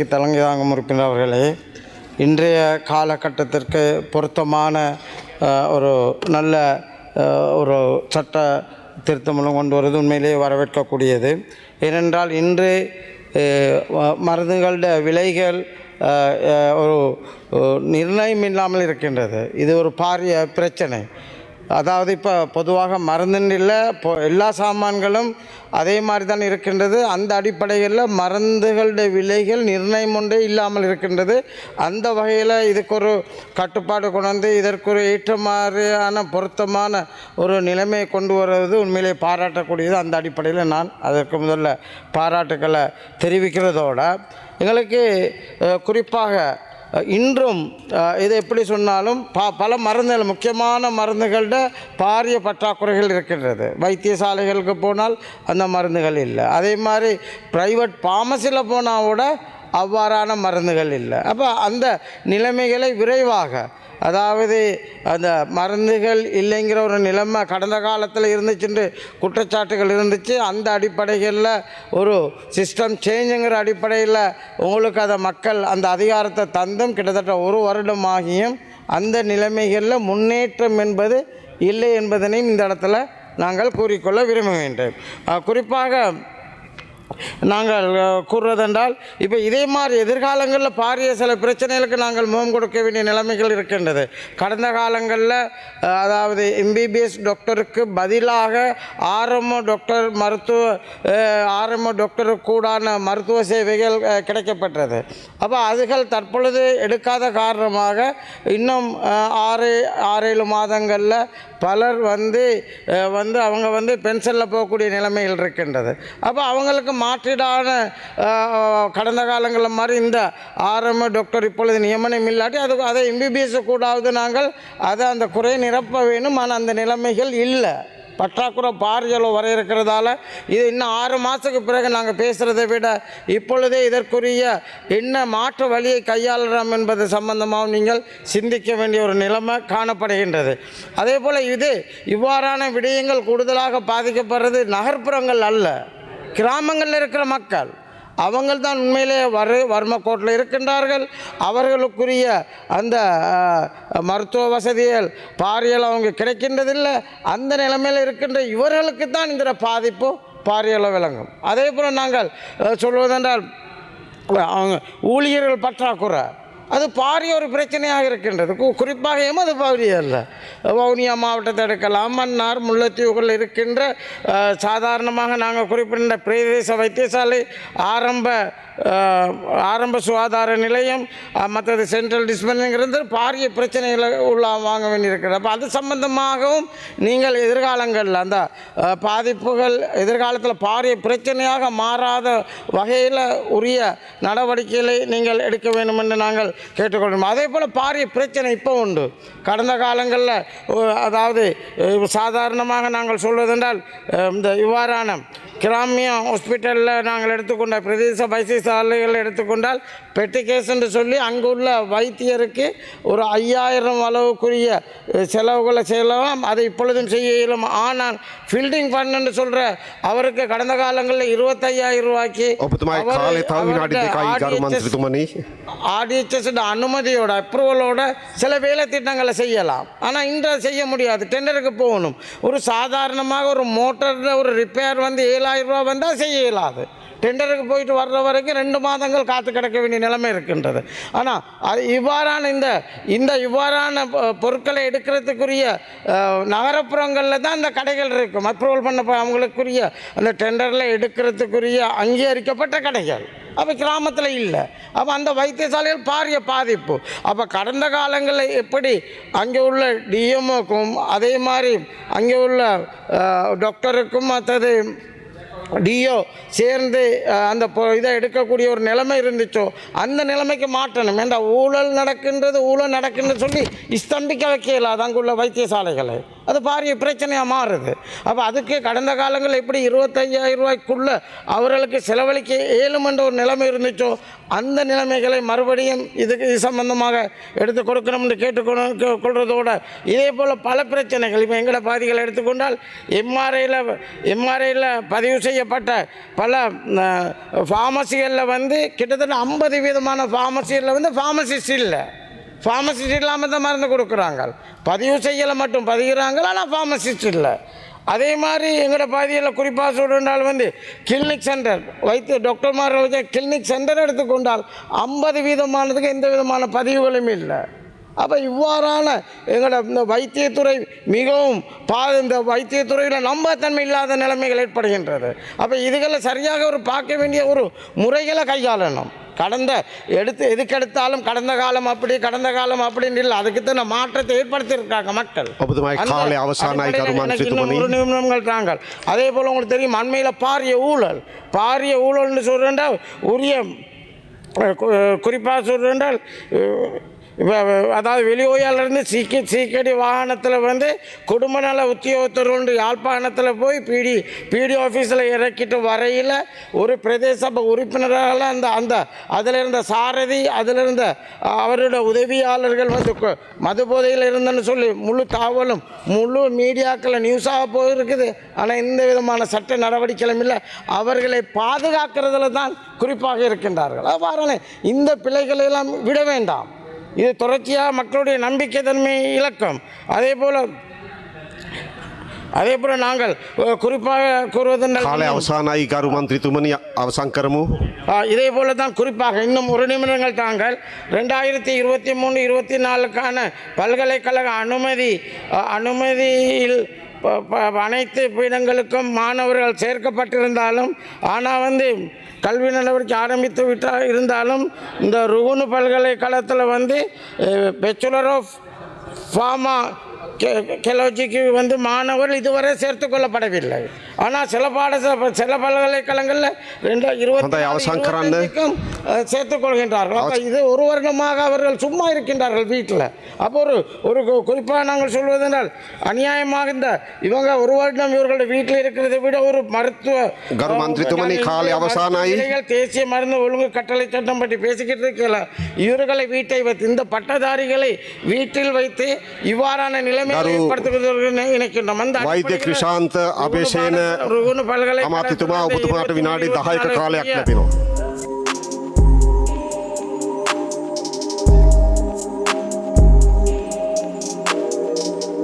தலைமை தாங்கும் இருக்கின்றவர்களே அவர்களே இன்றைய காலகட்டத்திற்கு பொருத்தமான ஒரு நல்ல ஒரு சட்ட திருத்தமூலம் கொண்டு வருவது உண்மையிலேயே வரவேற்கக்கூடியது. ஏனென்றால் இன்று மருந்துகளோட விலைகள் ஒரு ஒரு நிர்ணயம் இல்லாமல் இருக்கின்றது. இது ஒரு பாரிய பிரச்சனை. அதாவது இப்போ பொதுவாக மருந்துன்னு இல்லை இப்போ எல்லா சாமான்களும் அதே மாதிரி தான் இருக்கின்றது. அந்த அடிப்படையில் மருந்துகளுடைய விலைகள் நிர்ணயம் ஒன்றே இல்லாமல் இருக்கின்றது. அந்த வகையில் இதுக்கு ஒரு கட்டுப்பாடு கொண்டு வந்து இதற்கு ஒரு ஏற்ற மாதிரியான பொருத்தமான ஒரு நிலைமையை கொண்டு வருவது உண்மையிலே பாராட்டக்கூடியது. அந்த அடிப்படையில் நான் அதற்கு முதல்ல பாராட்டுக்களை தெரிவிக்கிறதோட எங்களுக்கு குறிப்பாக இன்றும் இதை இது எப்படி சொன்னாலும் ப பல மருந்துகள் முக்கியமான மருந்துகளோட பாரிய பற்றாக்குறைகள் இருக்கின்றது. வைத்தியசாலைகளுக்கு போனால் அந்த மருந்துகள் இல்லை. அதே மாதிரி ப்ரைவேட் ஃபார்மசியில் போனால் கூட அவ்வாறான மருந்துகள் இல்லை. அப்போ அந்த நிலைமைகளை விரைவாக அதாவது அந்த மருந்துகள் இல்லைங்கிற ஒரு நிலைமை கடந்த காலத்தில் இருந்துச்சுன்னு குற்றச்சாட்டுகள் இருந்துச்சு அந்த அடிப்படைகளில் ஒரு சிஸ்டம் சேஞ்சுங்கிற அடிப்படையில் உங்களுக்கு அதை மக்கள் அந்த அதிகாரத்தை தந்தும் கிட்டத்தட்ட ஒரு வருடம் ஆகியும் அந்த நிலைமைகளில் முன்னேற்றம் என்பது இல்லை என்பதனையும் இந்த இடத்துல நாங்கள் கூறிக்கொள்ள விரும்புகின்றேன் குறிப்பாக நாங்கள் கூறுவதென்றால் இப்போ இதே மாதிரி எதிர்காலங்களில் பாரிய சில பிரச்சனைகளுக்கு நாங்கள் முகம் கொடுக்க வேண்டிய நிலைமைகள் இருக்கின்றது. கடந்த காலங்களில் அதாவது எம்பிபிஎஸ் டாக்டருக்கு பதிலாக ஆர்எம்ஓ டாக்டர் மருத்துவ ஆரம்ப ஆர்எம்ஓ டாக்டருக்கு கூடான மருத்துவ சேவைகள் கிடைக்கப்பட்டது. அப்போ அதுகள் தற்பொழுது எடுக்காத காரணமாக இன்னும் ஆறு ஆறேழு மாதங்களில் பலர் வந்து வந்து அவங்க வந்து பென்ஷனில் போகக்கூடிய நிலைமைகள் இருக்கின்றது. அப்போ அவங்களுக்கு மாற்றீடான கடந்த காலங்களில் மாதிரி இந்த ஆரம்ப டாக்டர் இப்பொழுது நியமனம் இல்லாட்டி அது அதை எம்பிபிஎஸ் கூடாவது நாங்கள் அதை அந்த குறை நிரப்ப வேணும். ஆனால் அந்த நிலைமைகள் இல்லை. பற்றாக்குறை பாரியளவு வர இருக்கிறதால இது இன்னும் ஆறு மாதத்துக்கு பிறகு நாங்கள் பேசுகிறதை விட இப்பொழுதே இதற்குரிய என்ன மாற்று வழியை கையாளலாம் என்பது சம்பந்தமாகவும் நீங்கள் சிந்திக்க வேண்டிய ஒரு நிலைமை காணப்படுகின்றது. அதே போல் இது இவ்வாறான விடயங்கள் கூடுதலாக பாதிக்கப்படுறது நகர்ப்புறங்கள் அல்ல. கிராமங்களில் இருக்கிற மக்கள் அவங்கள் தான் உண்மையிலே வரு வர்மக்கோட்டில் இருக்கின்றார்கள். அவர்களுக்குரிய அந்த மருத்துவ வசதிகள் பாரியல் அவங்க கிடைக்கின்றதில்லை. அந்த நிலைமையில் இருக்கின்ற இவர்களுக்கு தான் இந்த பாதிப்பு பாரியளவு விளங்கும். அதே போல் நாங்கள் சொல்வதென்றால் அவங்க ஊழியர்கள் பற்றாக்குறை அது பாரிய ஒரு பிரச்சனையாக இருக்கின்றது. கு- குறிப்பாக எமது பகுதி அல்ல. வவுனியா மாவட்டத்தை எடுக்கலாம் மன்னார் முல்லைத்தீவுகள் இருக்கின்ற சாதாரணமாக நாங்கள் குறிப்பிட்ட பிரதேச வைத்தியசாலை ஆரம்ப ஆரம்ப சுகாதார நிலையம் மற்றது சென்ட்ரல் டிஸ்பென்சரிங்கிறது பாரிய பிரச்சனைகளை உள்ள வாங்க வேண்டியிருக்கிறது. அப்போ அது சம்பந்தமாகவும் நீங்கள் எதிர்காலங்களில் அந்த பாதிப்புகள் எதிர்காலத்தில் பாரிய பிரச்சனையாக மாறாத வகையில் உரிய நடவடிக்கைகளை நீங்கள் எடுக்க வேண்டும் என்று நாங்கள் கேட்டுக்கொள்ளணும் அதே போல் பாரிய பிரச்சனை இப்போ உண்டு. கடந்த காலங்களில் அதாவது சாதாரணமாக நாங்கள் சொல்வதென்றால் இந்த இவ்வாறான கிராமிய ஹாஸ்பிட்டலில் நாங்கள் எடுத்துக்கொண்ட பிரதேச வைத்தியசாலைகள் எடுத்துக்கொண்டால் பெட்டி கேஸ் என்று சொல்லி அங்குள்ள வைத்தியருக்கு ஒரு ஐயாயிரம் அளவுக்குரிய செலவுகளை செய்யலாம். அதை இப்பொழுதும் செய்ய இயலும். ஆனால் ஃபீல்டிங் ஃபண்ட் என்று சொல்கிற அவருக்கு கடந்த காலங்களில் இருபத்தையாயிரம் ரூபாய்க்கு ஆர்டிஎச்எஸ் அனுமதியோட அப்ரூவலோட சில வேலை திட்டங்களை செய்யலாம். ஆனால் இன்றை செய்ய முடியாது. டெண்டருக்கு போகணும். ஒரு சாதாரணமாக ஒரு மோட்டரில் ஒரு ரிப்பேர் வந்து ஏழாயிரம் ரூபா வந்தால் செய்ய இயலாது. டெண்டருக்கு போயிட்டு வர்ற வரைக்கும் ரெண்டு மாதங்கள் காத்து கிடக்க வேண்டிய நிலைமை இருக்கின்றது. ஆனால் அது இவ்வாறான இந்த இந்த இவ்வாறான பொருட்களை எடுக்கிறதுக்குரிய நகரப்புறங்களில் தான் இந்த கடைகள் இருக்கும் அப்ரூவல் பண்ண அவங்களுக்குரிய அந்த டெண்டரில் எடுக்கிறதுக்குரிய அங்கீகரிக்கப்பட்ட கடைகள். அப்போ கிராமத்தில் இல்லை. அப்போ அந்த வைத்தியசாலைகள் பாரிய பாதிப்பு. அப்போ கடந்த காலங்களில் எப்படி அங்கே உள்ள டிஎம்ஓக்கும் அதே மாதிரி அங்கே உள்ள டாக்டருக்கும் மற்றது டிஓ சேர்ந்து அந்த பொ- இதை எடுக்கக்கூடிய ஒரு நிலைமை இருந்துச்சோ அந்த நிலைமைக்கு மாற்றணும். ஏண்டா ஊழல் நடக்கின்றது ஊழல் நடக்கின்றது சொல்லி ஸ்தம்பிக்க வைக்கல அங்குள்ள வைத்தியசாலைகளை? அது பாரிய பிரச்சனையாக மாறுது. அப்போ அதுக்கு கடந்த காலங்களில் எப்படி இருபத்தஞ்சாயிரம் ரூபாய்க்குள்ளே அவர்களுக்கு செலவழிக்க இயலுமென்ற ஒரு நிலைமை இருந்துச்சோ அந்த நிலைமைகளை மறுபடியும் இதுக்கு இது சம்பந்தமாக எடுத்து கொடுக்கணும்னு கேட்டுக்கொண்டு கொள்வதோடு இதே போல் பல பிரச்சனைகள். இப்போ எங்களோட பாதிகளை எடுத்துக்கொண்டால் எம்ஆர்ஐயில் எம்ஆர்ஐயில் பதிவு செய்யப்பட்ட பல ஃபார்மசிகளில் வந்து கிட்டத்தட்ட ஐம்பது விதமான ஃபார்மசிகளில் வந்து ஃபார்மசிஸ்ட் இல்லை. ஃபார்மசிஸ்ட் இல்லாமல் தான் மருந்து கொடுக்குறாங்க. பதிவு செய்யலை மட்டும். பதிகிறாங்க ஆனால் ஃபார்மசிஸ்ட் இல்லை? அதே மாதிரி எங்களோட பகுதியில் குறிப்பாக சொல்கிறால் வந்து கிளினிக் சென்டர் வைத்திய டாக்டர்மார்கள் வச்ச கிளினிக் சென்டர் எடுத்துக்கொண்டால் ஐம்பது வீதமானதுக்கு எந்த விதமான பதிவுகளும் இல்லை. அப்போ இவ்வாறான எங்களோட இந்த வைத்தியத்துறை மிகவும் பா இந்த வைத்தியத்துறையில் நம்பத்தன்மை இல்லாத நிலைமைகள் ஏற்படுகின்றது. அப்போ இதுகளை சரியாக ஒரு பார்க்க வேண்டிய ஒரு முறைகளை கையாளணும். கடந்த எடுத்து எதுக்கெடுத்தாலும் கடந்த காலம் அப்படி கடந்த காலம் அப்படின்னு இல்லை. அதுக்கு தான் மாற்றத்தை ஏற்படுத்தியிருக்காங்க மக்கள். ஒரு நிமிடங்கள் தாங்கள். அதே போல் உங்களுக்கு தெரியும் அண்மையில் பாரிய ஊழல். பாரிய ஊழல்னு சொல்கிறேன்டா உரிய குறிப்பாக சொல்கிறேன்றால் இப்போ அதாவது வெளியோயாலிருந்து சீக்கி சீக்கடி வாகனத்தில் வந்து குடும்ப நல உத்தியோகத்தர் ஒன்று யாழ்ப்பாணத்தில் போய் பிடி பிடி ஆஃபீஸில் இறக்கிட்டு வரையில் ஒரு பிரதேச சபை உறுப்பினரால் அந்த அந்த அதில் இருந்த சாரதி அதில் இருந்த அவரோட உதவியாளர்கள் வந்து மது போதையில் இருந்தன்னு சொல்லி முழு தாவலும் முழு மீடியாக்களில் நியூஸாக போயிருக்குது. ஆனால் எந்த விதமான சட்ட நடவடிக்கைகளும் இல்லை. அவர்களை பாதுகாக்கிறதுல தான் குறிப்பாக இருக்கின்றார்கள். அவ்வாறான இந்த பிள்ளைகளெல்லாம் விட வேண்டாம். இது தொடர்ச்சியாக மக்களுடைய நம்பிக்கை தன்மை இலக்கம் அதே போல் அதே போல நாங்கள் குறிப்பாக கூறுவதென்றால் காலை அவசானாயி காரு மந்திரி துமணி அவசாங்கரமு இதே போல தான் குறிப்பாக இன்னும் ஒரு நிமிடங்கள் தாங்கள் ரெண்டாயிரத்தி இருபத்தி மூணு இருபத்தி நாலுக்கான பல்கலைக்கழக அனுமதி அனுமதியில் அனைத்து பீடங்களுக்கும் மாணவர்கள் சேர்க்கப்பட்டிருந்தாலும் ஆனால் வந்து கல்வி நடவடிக்கை ஆரம்பித்து விட்டால் இருந்தாலும் இந்த ருகுனு பல்கலைக்கழகத்தில் வந்து பெச்சுலர் ஆஃப் ஃபார்மா கெலோஜிக்கு வந்து மாணவர்கள் இதுவரை சேர்த்து கொள்ளப்படவில்லை ஆனால் சில பாட சில பல்கலைக்கழகங்களில் ரெண்டாயிரம் இருபத்தி சேர்த்துக் கொள்கின்றார்கள். இது ஒரு வருடமாக அவர்கள் சும்மா இருக்கின்றார்கள் வீட்டில் அப்போ ஒரு ஒரு குறிப்பாக நாங்கள் சொல்வதென்றால் அநியாயமாக இந்த இவங்க ஒரு வருடம் இவர்களுடைய வீட்டில் இருக்கிறதை விட ஒரு மருத்துவ தேசிய மருந்து ஒழுங்கு கட்டளை சட்டம் பற்றி பேசிக்கிட்டு இருக்கல இவர்களை வீட்டை வைத்து இந்த பட்டதாரிகளை வீட்டில் வைத்து இவ்வாறான நிலைமை ஏற்படுத்துவதற்கு நினைக்கின்றோம் அந்த வைத்திய கிருஷாந்த் அபிஷேன රුගුණ පල්ගල අමාත්‍යතුමා ඔබතුමාට විනාඩි 10ක කාලයක් ලැබෙනවා.